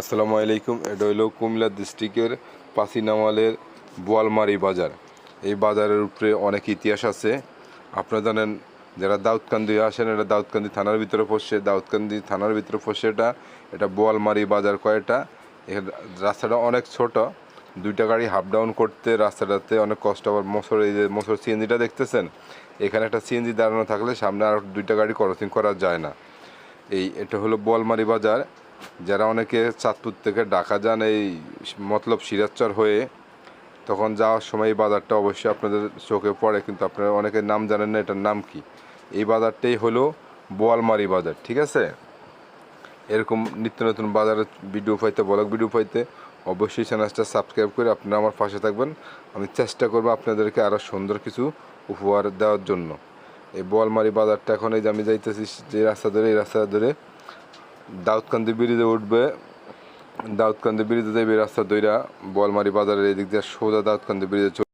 আসসালামু আলাইকুম। এটা হইল কুমিল্লা ডিস্ট্রিক্টের পাসিনামালের বোয়ালমারি বাজার। এই বাজারের উপরে অনেক ইতিহাস আছে। আপনারা জানেন, যারা দাউদকান্দি আসেন, এটা দাউদকান্দি থানার ভিতরে পড়ছে। দাউদকান্দি থানার ভিতরে পড়ছে এটা। এটা বোয়ালমারি বাজার কয়টা? এখানে রাস্তাটা অনেক ছোট। দুইটা গাড়ি হাফ ডাউন করতে রাস্তাটাতে অনেক কষ্ট আবার মোসর, এই যে মোসর সিএনজিটা দেখতেছেন? এখানে একটা সিএনজি দাঁড়ানো থাকলে সামনে আর দুইটা গাড়ি ক্রসিং করা যায় না। এই, এটা হলো বোয়ালমারি বাজার। যারা অনেকে চাঁদপুর থেকে ঢাকা যান এই মতলব সিরাজচর হয়ে, তখন যাওয়ার সময় এই বাজারটা অবশ্যই আপনাদের চোখে পড়ে, কিন্তু আপনারা অনেকের নাম জানেন না এটার নাম কি। এই বাজারটাই হলো বোয়ালমারি বাজার, ঠিক আছে? এরকম নিত্য নতুন বাজারের ভিডিও পাইতে, ব্লগ ভিডিও পাইতে, অবশ্যই চ্যানেলটা সাবস্ক্রাইব করে আপনারা আমার পাশে থাকবেন। আমি চেষ্টা করব আপনাদেরকে আরও সুন্দর কিছু উপহার দেওয়ার জন্য। এই বোয়ালমারি বাজারটা এখন এই যে আমি যাইতেছি, যে রাস্তা ধরে, এই রাস্তা ধরে দাউদকান্দি ব্রিজে উঠবে। দাউদকান্দি ব্রিজে যাবে রাস্তা দইরা বলমারি বাজারের এদিক দিয়ে সোজা দাউদকান্দি ব্রিজে